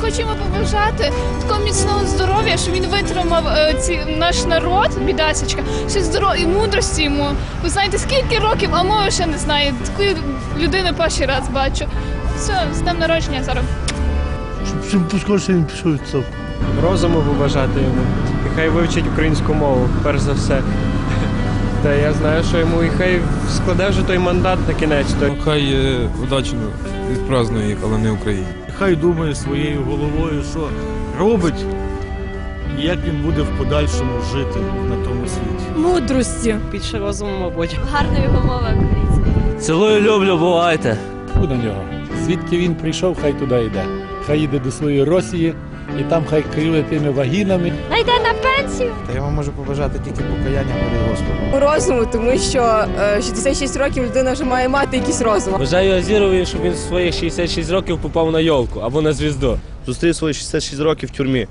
хочемо побажати такого міцного здоров'я, щоб він витримав е, ці, наш народ, бідасечка, ще здоров'я і мудрості йому. Ви знаєте, скільки років, а мови ще не знаю. Такої людини перший раз бачу. Все, з днем народження зараз. Щоб поскорше він пішов від цього. розуму побажати йому. І хай вивчить українську мову, перш за все. Та я знаю, що йому і хай складе вже той мандат на кінець. Той. Хай е, удачно відпразнує їх, але не Україні. Хай думає своєю головою, що робить, і як він буде в подальшому жити на тому світі. Мудрості. Більше розуму, мабуть. Гарна його мова українська. Цілую люблю, бувайте. до нього. Звідки він прийшов, хай туди йде. Хай їде до своєї Росії і там хай керує тими вагінами. Найде на пенсію. Та я вам можу побажати тільки покаяння перед Господом. Розуму, тому що е, 66 років людина вже має мати якийсь розум. Бажаю Азірові, щоб він в своїх 66 років попав на йолку або на звізду. Зустрів свої 66 років в тюрмі.